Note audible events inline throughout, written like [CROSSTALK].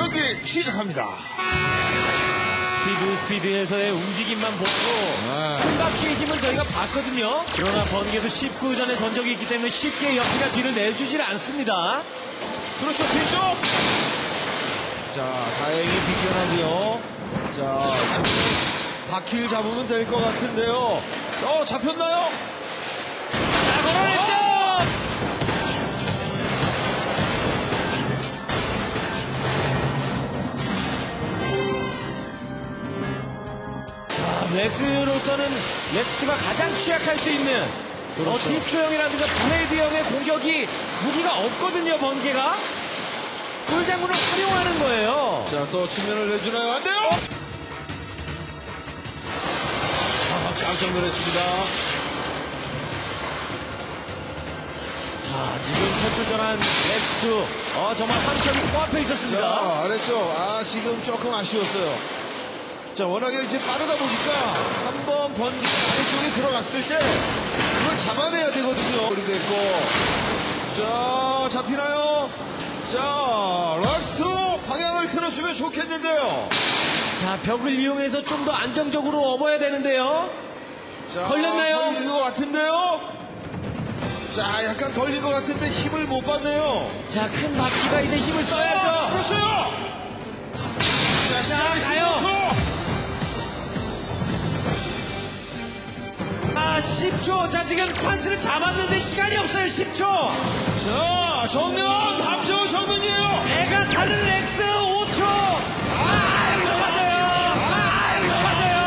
경기 시작합니다. 스피드 스피드에서의 움직임만 보고 네. 한 바퀴의 힘은 저희가 봤거든요. 그러나 번개도 19전의 전적이 있기 때문에 쉽게 옆이가 뒤를 내주질 않습니다. 그렇죠, 뒤쪽. 자, 다행히 비껴나고요. 자, 지금 바퀴를 잡으면 될 것 같은데요. 어, 잡혔나요? 자, 걸어냈죠! 렉스로서는 렉스트가 가장 취약할 수 있는 어, 디스크 형이라든가 블레이드 형의 공격이 무기가 없거든요, 번개가. 꿀장군을 활용하는 거예요. 자, 또 측면을 내주나요? 안 돼요! 아, 깜짝 놀랐습니다. 자, 지금 탈출전한 렉스트. 어, 정말 한점이 코앞에 있었습니다. 자, 아래쪽. 아, 지금 조금 아쉬웠어요. 자, 워낙에 이제 빠르다 보니까 한 번번 아래쪽에 들어갔을 때 그걸 잡아내야 되거든요. 우리 됐고. 자, 잡히나요? 자, 라스트 방향을 틀어주면 좋겠는데요. 자, 벽을 이용해서 좀 더 안정적으로 업어야 되는데요. 자, 걸렸나요? 걸린 것 같은데요? 자, 약간 걸린 것 같은데 힘을 못 받네요. 자, 큰 바퀴가 이제 힘을 써야죠. 그렇어요! 자, 시 10초. 자, 지금 찬스를 잡았는데 시간이 없어요, 10초. 자, 정면, 함정 정면이에요! 애가 다른 렉스 5초. 아, 이거 맞아요. 아, 이거 맞아요.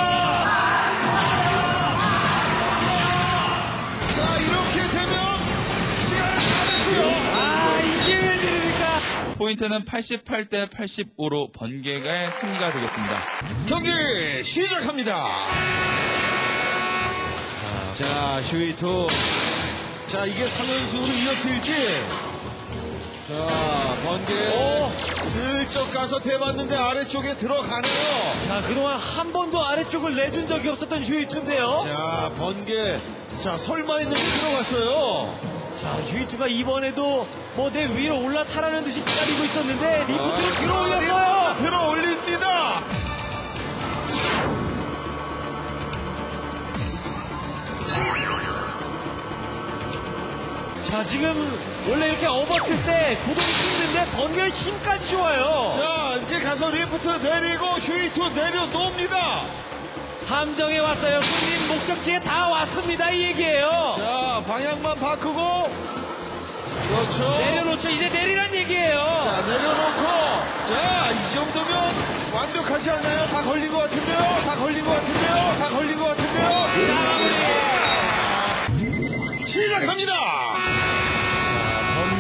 자, 이렇게 되면 시간을 다 냈고요. 아, 이게 웬일입니까? 포인트는 88대 85로 번개가 승리가 되겠습니다. 경기 시작합니다. 자, 휴이토. 자, 이게 3연승으로 이어질지. 자, 번개. 오. 슬쩍 가서 대봤는데 아래쪽에 들어가네요. 자, 그동안 한 번도 아래쪽을 내준 적이 없었던 휴이트인데요. 자, 번개. 자, 설마 있는데 들어갔어요. 자, 휴이트가 이번에도 뭐 내 위로 올라타라는 듯이 기다리고 있었는데 리프트를 아, 들어 올렸어요. 들어 올립니다. 자, 지금 원래 이렇게 업었을 때 구동이 힘든데 번개의 힘까지 좋아요. 자, 이제 가서 리프트 내리고 휴이토 내려 놓습니다. 함정에 왔어요. 손님 목적지에 다 왔습니다. 이 얘기예요. 자, 방향만 바꾸고. 그렇죠. 내려놓죠. 이제 내리란 얘기예요. 자, 내려놓고. 자, 이 정도면 완벽하지 않나요? 다 걸린 것 같은데요? 다 걸린 것 같은데요? 다 걸린 것 같은데요? 자. 시작합니다!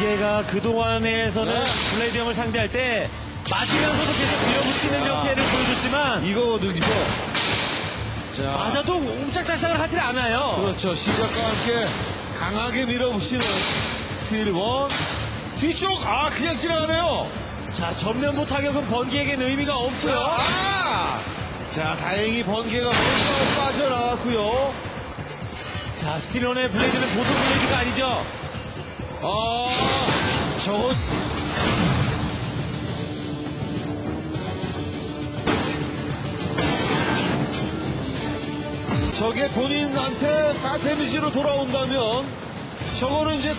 번개가 그동안에서는 네. 블레이드 형을 상대할 때 맞으면서도 계속 밀어붙이는 자. 형태를 보여줬지만 이거 거든요. 자, 맞아도 옴짝달싹을 하질 않아요. 그렇죠. 시작과 함께 강하게 밀어붙이는 스틸 원. 뒤쪽, 아, 그냥 지나가네요. 자, 전면부 타격은 번개에겐 의미가 없고요. 아! 자, 다행히 번개가 빠져나왔고요. 자, 스티론의 블레이드는 보통 블레이드가 아니죠. 아, 저거. 저게 본인한테 다 데미지로 돌아온다면 저거는 이제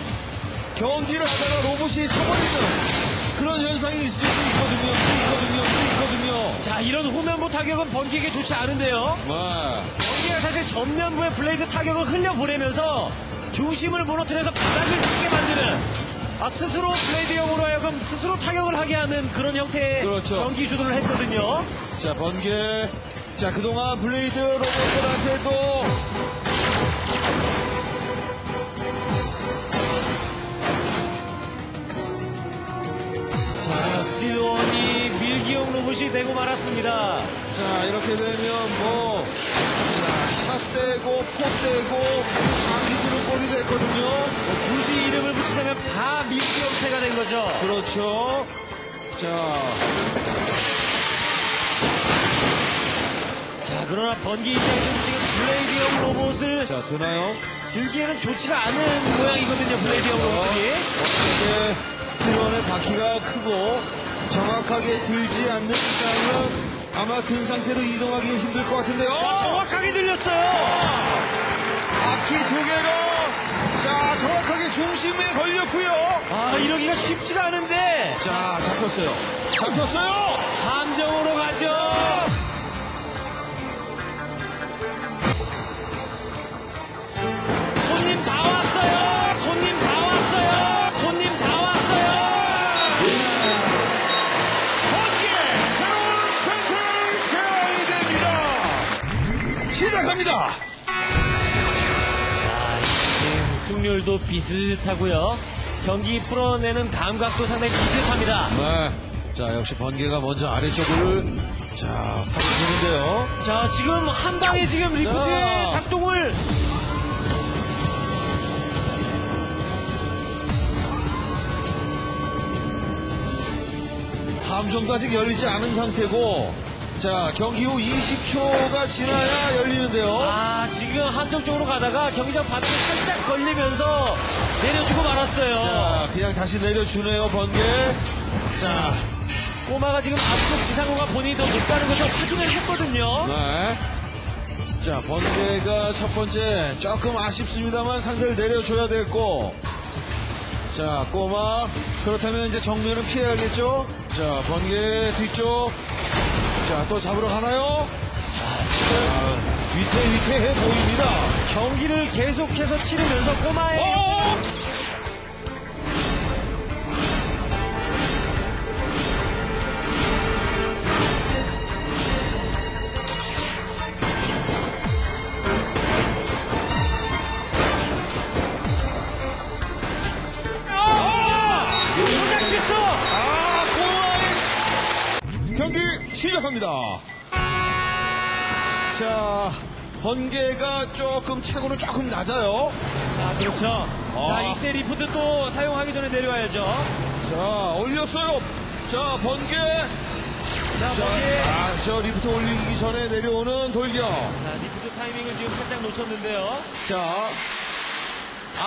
경기를 하다가 로봇이 서버리는 그런 현상이 있을 수 있거든요. 수 있거든요. 수 있거든요. 자, 이런 후면부 타격은 번개에게 좋지 않은데요. 네. 번개가 사실 전면부의 블레이드 타격을 흘려보내면서 중심을 무너뜨려서 바닥을 치게 만드는 아, 스스로 블레이드형으로 하여금 스스로 타격을 하게 하는 그런 형태의 그렇죠. 경기 주도를 했거든요. 자, 번개. 자, 그동안 블레이드 로봇들한테도 자, 스틸원이 밀기용 로봇이 되고 말았습니다. 자, 이렇게 되면 뭐, 자, 샷 떼고, 포 떼고, 장기들은 꼴이 됐거든요. 뭐 굳이 이름을 붙이자면 다 밀기 형태가 된 거죠. 그렇죠. 자, 자, 그러나 번개 입장에서는 지금 블레이드형 로봇을 자, 드나요? 들기에는 좋지가 않은 모양이거든요, 블레이드형 로봇이. 어떻게 스티론의 바퀴가 크고, 정확하게 들지 않는 이상은 아마 든 상태로 이동하기 힘들 것 같은데요. 자, 정확하게 들렸어요. 바퀴 두 개가 자 정확하게 중심에 걸렸고요. 아, 이러기가 쉽지가 않은데. 자 잡혔어요. 잡혔어요. 함정으로 가죠. 시작합니다. 게임 승률도 비슷하고요. 경기 풀어내는 감각도 상당히 비슷합니다. 네. 자 역시 번개가 먼저 아래쪽을 자 파고드는데요. 자, 지금 한 방에 지금 리프트의 자. 작동을 함정도 아직 열리지 않은 상태고 자 경기 후 20초가 지나야 열리는데요. 아, 지금 한쪽 쪽으로 가다가 경기장 바닥에 살짝 걸리면서 내려주고 말았어요. 자 그냥 다시 내려주네요 번개. 자 꼬마가 지금 앞쪽 지상호가 본인이 더 높다는 것을 확인을 했거든요. 네. 자, 번개가 첫 번째 조금 아쉽습니다만 상대를 내려줘야 됐고. 자, 꼬마. 그렇다면 이제 정면은 피해야겠죠? 자, 번개 뒤쪽. 자, 또 잡으러 가나요? 자, 위태위태해 보입니다. 경기를 계속해서 치르면서 꼬마의 어! 자, 번개가 조금 차고는 조금 낮아요. 자, 그렇죠. 아. 자, 이때 리프트 또 사용하기 전에 내려와야죠. 자, 올렸어요. 자, 번개. 자, 자, 거기에 아, 저 리프트 올리기 전에 내려오는 돌격. 자, 리프트 타이밍을 지금 살짝 놓쳤는데요. 자,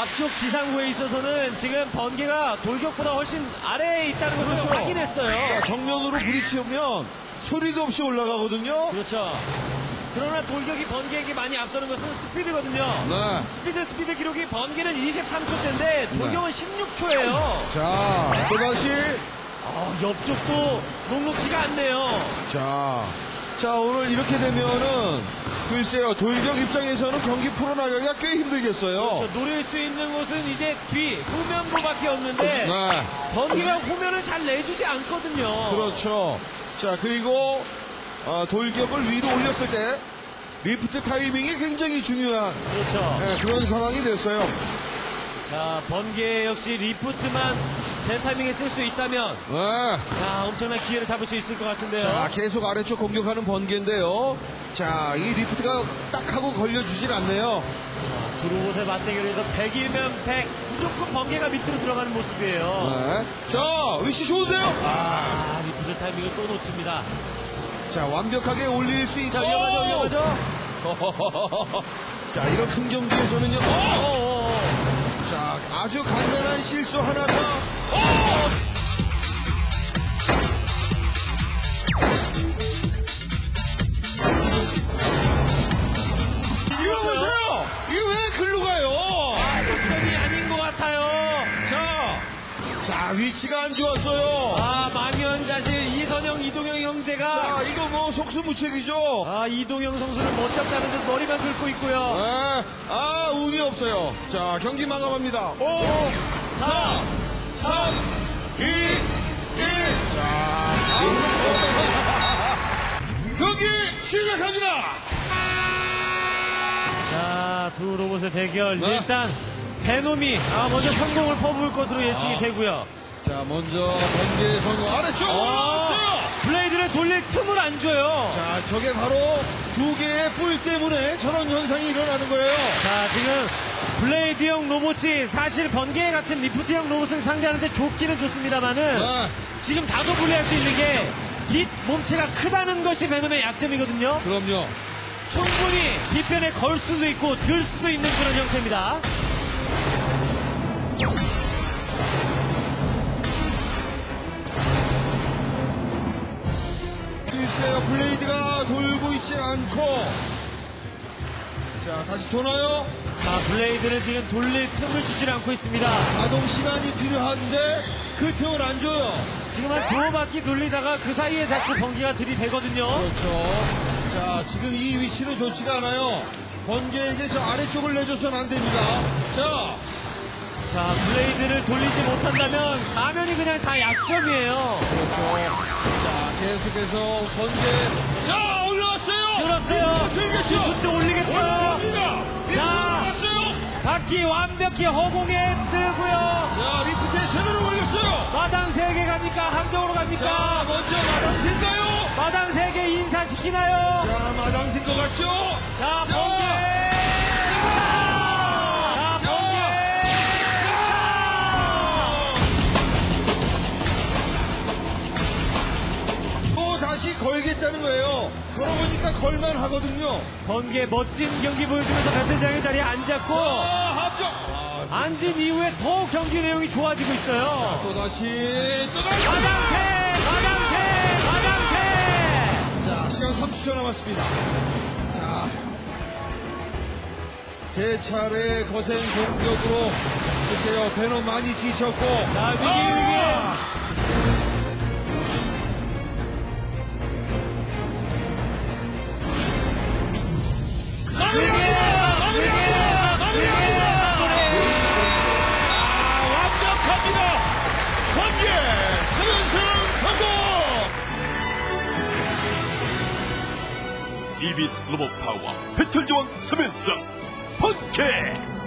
앞쪽 지상구에 있어서는 지금 번개가 돌격보다 훨씬 아래에 있다는 것을 그렇죠. 확인했어요. 자, 정면으로 부딪히면 소리도 없이 올라가거든요. 그렇죠. 그러나 돌격이 번개에게 많이 앞서는 것은 스피드거든요. 네. 스피드 스피드 기록이 번개는 23초대인데 돌격은 16초예요. 자, 또다시. 아, 옆쪽도 녹록지가 않네요. 자, 자, 오늘 이렇게 되면은, 글쎄요, 돌격 입장에서는 경기 풀어나가기가 꽤 힘들겠어요. 그렇죠. 노릴 수 있는 곳은 이제 뒤 후면부밖에 없는데 네. 번개가 후면을 잘 내주지 않거든요. 그렇죠. 자, 그리고, 어, 돌격을 위로 올렸을 때, 리프트 타이밍이 굉장히 중요한 그렇죠. 예, 그런 상황이 됐어요. 자, 번개 역시 리프트만 제 타이밍에 쓸 수 있다면 네. 자, 엄청난 기회를 잡을 수 있을 것 같은데요. 자, 계속 아래쪽 공격하는 번개인데요. 자, 이 리프트가 딱 하고 걸려주질 않네요. 두 로봇의 맞대결에서 100이면 100 무조건 번개가 밑으로 들어가는 모습이에요. 네. 자, 위치 좋은데요? 아, 아, 리프트 타이밍을 또 놓칩니다. 자, 완벽하게 올릴 수 있고. 자, 위험하죠, 위험하죠? [LAUGHS] 자, 이런 큰 경기에서는요. 어. 자, 아주 간단한 실수 하나가. 이거 보세요! 이거 왜 글로 가요? 속점이 아닌 것 같아요. 자, 자, 위치가 안 좋았어요. 아, 망연자실 이선영, 이동영 형제가 자, 이거 뭐 속수무책이죠? 아, 이동영 선수를 못 잡다는 듯 머리만 긁고 있고요. 네. 아, 운이 없어요. 자, 경기 마감합니다. 5, 4, 3, 2, 1. 자, [LAUGHS] 경기 시작합니다. 자, 두 로봇의 대결. 네. 일단, 베놈이, 아, 먼저 성공을 퍼부을 것으로 예측이 되고요. 자, 먼저 번개 성공 아래쪽 올라왔어요. 블레이드를 돌릴 틈을 안 줘요. 자, 저게 바로 두 개의 뿔 때문에 저런 현상이 일어나는 거예요. 자, 지금 블레이드형 로봇이 사실 번개 같은 리프트형 로봇을 상대하는데 좋기는 좋습니다만은 네. 지금 다소 불리할 수 있는 게 뒷 몸체가 크다는 것이 베놈의 약점이거든요. 그럼요. 충분히 뒷편에 걸 수도 있고 들 수도 있는 그런 형태입니다. 글쎄요, 블레이드가 돌고 있질 않고. 자, 다시 도나요? 자, 블레이드를 지금 돌릴 틈을 주질 않고 있습니다. 가동 시간이 필요한데 그 틈을 안 줘요. 지금 한 두어 바퀴 돌리다가 그 사이에 자꾸 번개가 들이대거든요. 그렇죠. 자, 지금 이 위치는 좋지가 않아요. 번개에게 저 아래쪽을 내줘서는 안 됩니다. 자, 자, 블레이드를 돌리지 못한다면 사면이 그냥 다 약점이에요. 그렇죠. 자, 계속해서 번개. 자, 올라왔어요! 그렇어요. 들겠죠? 또 올리겠죠. 올라갑니다! 리프트 자. 올라왔어요! 바퀴 완벽히 허공에 뜨고요. 자, 리프트에 제대로 올렸어요! 마당 3개 갑니까? 함정으로 자, 갑니까? 먼저 마당새인가요? 마당 3개 인사시키나요? 자, 마당새인 것 같죠? 자, 자. 번개! 걸겠다는 거예요. 걸어보니까 걸만 하거든요. 번개 멋진 경기 보여주면서 배틀장의 자리에 앉았고 자, 합정! 아, 앉은 이후에 더 경기 내용이 좋아지고 있어요. 또 다시, 또 다시! 마당새! 마당새! 자, 시간 30초 남았습니다. 자, 세 차례 거센 공격으로, 글쎄요, 배너 많이 지쳤고. 자, 위기, 아! 이비스 로봇 파워 배틀 저항 3연승 번개